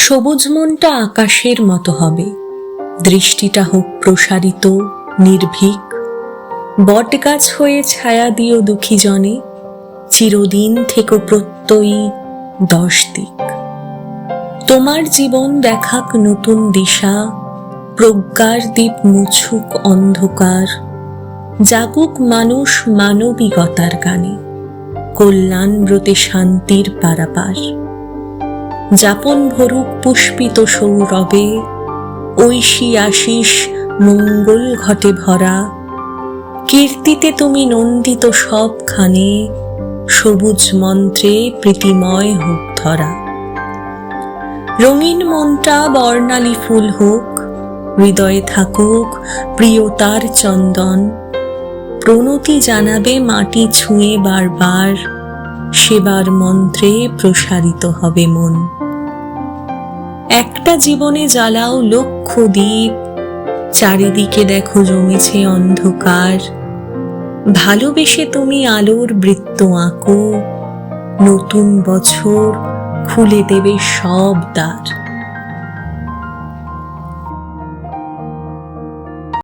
সবুজ মনটা আকাশের মতো হবে। দৃষ্টিটা হোক প্রসারিত, নির্ভীক। বটগাছ হয়ে ছায়া দিও দুঃখী জনে, চিরদিন থেকে প্রত্যয়ী দশ দিক। তোমার জীবন দেখাক নতুন দিশা, প্রজ্ঞার দ্বীপ মুছুক অন্ধকার, জাগুক মানুষ মানবিকতার গানে কল্যাণ ব্রতে শান্তির পারাপার। যাপন ভরুক পুষ্পিত সৌরবে ঐশী আশিস মঙ্গল ঘটে ভরা। কীর্তিতে তুমি নন্দিত সবখানে, সবুজ মন্ত্রে প্রীতিময় হোক ধরা। রঙিন মনটা বর্ণালী ফুল হোক, হৃদয়ে থাকুক প্রিয়তার চন্দন। প্রণতি জানাবে মাটি ছুঁয়ে বারবার। সেবার মন্ত্রে প্রসারিত হবে মন। একটা জীবনে জ্বালাও লক্ষ দ্বীপ, চারিদিকে দেখো জমেছে অন্ধকার। ভালোবেসে তুমি আলোর বৃত্ত আঁকো, নতুন বছর খুলে দেবে সব দ্বার।